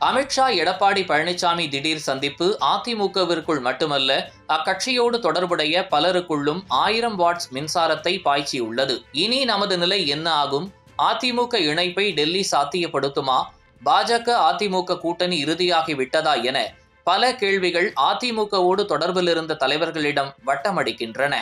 அமித்ஷா எடப்பாடி பழனிசாமி திடீர் சந்திப்பு அதிமுகவிற்குள் மட்டுமல்ல அக்கட்சியோடு தொடர்புடைய பலருக்குள்ளும் ஆயிரம் வாட்ஸ் மின்சாரத்தை பாய்ச்சியுள்ளது. இனி நமது நிலை என்ன ஆகும்? அதிமுக இணைப்பை டெல்லி சாத்தியப்படுத்துமா? பாஜக அதிமுக கூட்டணி இறுதியாகி விட்டதா என பல கேள்விகள் அதிமுகவோடு தொடர்பில் இருந்த தலைவர்களிடம் வட்டமடிக்கின்றன.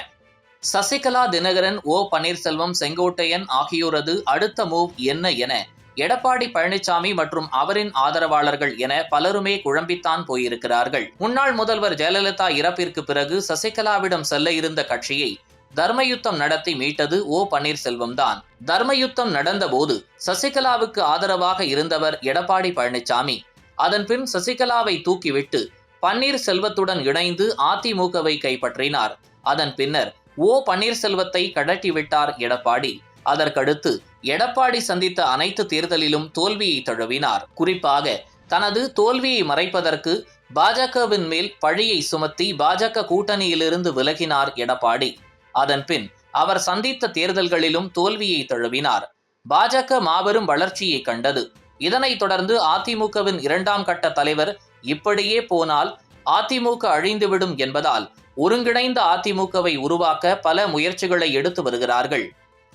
சசிகலா தினகரன் ஓ பன்னீர்செல்வம் செங்கோட்டையன் ஆகியோரது அடுத்த மூவ் என்ன என எடப்பாடி பழனிசாமி மற்றும் அவரின் ஆதரவாளர்கள் என பலருமே குழம்பித்தான் போயிருக்கிறார்கள். முன்னாள் முதல்வர் ஜெயலலிதா இறப்பிற்கு பிறகு சசிகலாவிடம் செல்ல இருந்த கட்சியை தர்மயுத்தம் நடத்தி மீட்டது ஓ பன்னீர்செல்வம் தான். தர்மயுத்தம் நடந்தபோது சசிகலாவுக்கு ஆதரவாக இருந்தவர் எடப்பாடி பழனிசாமி. அதன்பின் சசிகலாவை தூக்கிவிட்டு பன்னீர்செல்வத்துடன் இணைந்து அதிமுகவை கைப்பற்றினார். அதன் பின்னர் ஓ பன்னீர்செல்வத்தை கடட்டிவிட்டார் எடப்பாடி. அதற்கடுத்து எடப்பாடி சந்தித்த அனைத்து தேர்தலிலும் தோல்வியை தழுவினார். குறிப்பாக தனது தோல்வியை மறைப்பதற்கு பாஜகவின் மேல் பழியை சுமத்தி பாஜக கூட்டணியிலிருந்து விலகினார் எடப்பாடி. அதன்பின் அவர் சந்தித்த தேர்தல்களிலும் தோல்வியை தழுவினார். பாஜக மாபெரும் வளர்ச்சியை கண்டது. இதனைத் தொடர்ந்து அதிமுகவின் இரண்டாம் கட்ட தலைவர் இப்படியே போனால் அதிமுக அழிந்துவிடும் என்பதால் ஒருங்கிணைந்த அதிமுகவை உருவாக்க பல முயற்சிகளை எடுத்து வருகிறார்கள்.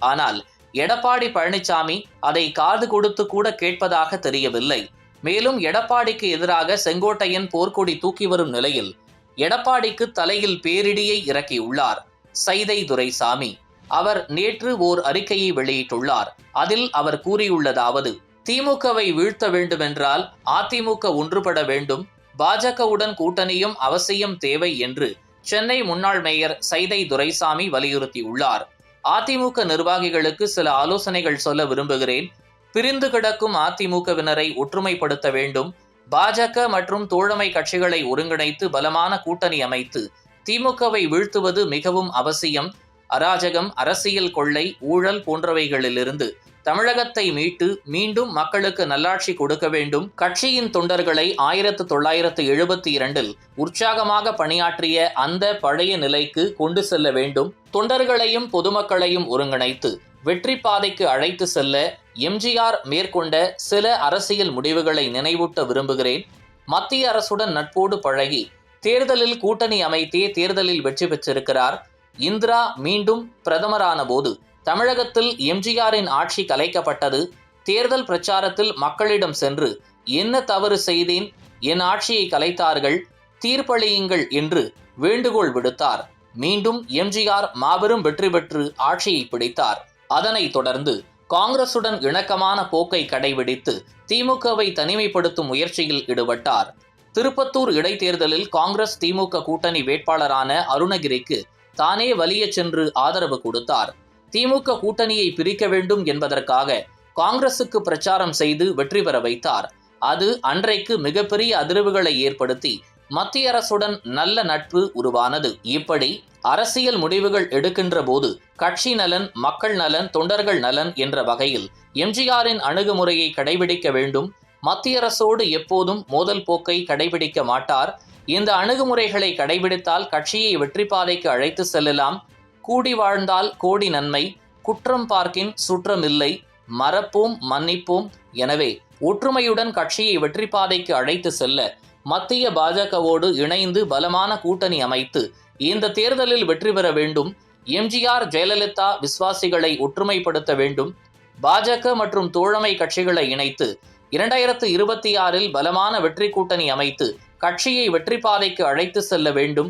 ஆனால் எடப்பாடி பழனிசாமி அதை காது கொடுத்து கூட கேட்பதாக தெரியவில்லை. மேலும் எடப்பாடிக்கு எதிராக செங்கோட்டையன் போர்க்கொடி தூக்கி வரும் நிலையில் எடப்பாடிக்கு தலையில் பேரிடியை இறக்கியுள்ளார். சைதை துரைசாமி. அவர் நேற்று ஓர் அறிக்கையை வெளியிட்டுள்ளார். அதில் அவர் கூறியுள்ளதாவது திமுகவை வீழ்த்த வேண்டுமென்றால் அதிமுக ஒன்றுபட வேண்டும். பாஜகவுடன் கூட்டணியும் அவசியம் தேவை என்று சென்னை முன்னாள் மேயர் சைதை துரைசாமி வலியுறுத்தியுள்ளார். அதிமுக நிர்வாகிகளுக்கு சில ஆலோசனைகள் சொல்ல விரும்புகிறேன். பிரிந்து கிடக்கும் அதிமுகவினரை ஒற்றுமைப்படுத்த வேண்டும். பாஜக மற்றும் தோழமை கட்சிகளை ஒருங்கிணைத்து பலமான கூட்டணி அமைத்து திமுகவை வீழ்த்துவது மிகவும் அவசியம். அராஜகம் அரசியல் கொள்ளை ஊழல் போன்றவைகளிலிருந்து தமிழகத்தை மீட்டு மீண்டும் மக்களுக்கு நல்லாட்சி கொடுக்க வேண்டும். கட்சியின் தொண்டர்களை ஆயிரத்து தொள்ளாயிரத்து எழுபத்தி இரண்டில் உற்சாகமாக பணியாற்றிய அந்த பழைய நிலைக்கு கொண்டு செல்ல வேண்டும். தொண்டர்களையும் பொதுமக்களையும் ஒருங்கிணைத்து வெற்றி பாதைக்கு அழைத்து செல்ல எம்ஜிஆர் மேற்கொண்ட சில அரசியல் முடிவுகளை நினைவூட்ட விரும்புகிறேன். மத்திய அரசுடன் நட்போடு பழகி தேர்தலில் கூட்டணி அமைத்தே தேர்தலில் வெற்றி பெற்றிருக்கிறார். இந்திரா மீண்டும் பிரதமரான போது தமிழகத்தில் எம்ஜிஆரின் ஆட்சி கலைக்கப்பட்டது. தேர்தல் பிரச்சாரத்தில் மக்களிடம் சென்று என்ன தவறு செய்தேன்? என் ஆட்சியை கலைத்தார்கள். தீர்ப்பளியுங்கள் என்று வேண்டுகோள் விடுத்தார். மீண்டும் எம்ஜிஆர் மாபெரும் வெற்றி பெற்று ஆட்சியை பிடித்தார். அதனைத் தொடர்ந்து காங்கிரசுடன் இணக்கமான போக்கை கடைபிடித்து திமுகவை தனிமைப்படுத்தும் முயற்சியில் ஈடுபட்டார். திருப்பத்தூர் இடைத்தேர்தலில் காங்கிரஸ் திமுக கூட்டணி வேட்பாளரான அருணகிரிக்கு தானே வலிய சென்று ஆதரவு கொடுத்தார். திமுக கூட்டணியை பிரிக்க வேண்டும் என்பதற்காக காங்கிரசுக்கு பிரச்சாரம் செய்து வெற்றி பெற வைத்தார். அது அன்றைக்கு மிகப்பெரிய அதிர்வுகளை ஏற்படுத்தி மத்திய அரசுடன் நல்ல நட்பு உருவானது. இப்படி அரசியல் முடிவுகள் எடுக்கின்ற போது கட்சி நலன் மக்கள் நலன் தொண்டர்கள் நலன் என்ற வகையில் எம்ஜிஆரின் அணுகுமுறையை கடைபிடிக்க வேண்டும். மத்திய அரசோடு எப்போதும் மோதல் போக்கை கடைபிடிக்க மாட்டார். இந்த அணுகுமுறைகளை கடைபிடித்தால் கட்சியை வெற்றி பாதைக்கு அழைத்து செல்லலாம். கூடி வாழ்ந்தால் கோடி நன்மை குற்றம் பார்க்கின் சுற்றமில்லை மறப்போம் மன்னிப்போம். எனவே ஒற்றுமையுடன் கட்சியை வெற்றி பாதைக்கு அழைத்து செல்ல மத்திய பாஜகவோடு இணைந்து பலமான கூட்டணி அமைத்து இந்த தேர்தலில் வெற்றி பெற வேண்டும். எம்ஜிஆர் ஜெயலலிதா விசுவாசிகளை ஒற்றுமைப்படுத்த வேண்டும். பாஜக மற்றும் தோழமை கட்சிகளை இணைத்து இரண்டாயிரத்து இருபத்தி ஆறில் பலமான வெற்றி கூட்டணி அமைத்து கட்சியை வெற்றி பாதைக்கு அழைத்து செல்ல வேண்டும்.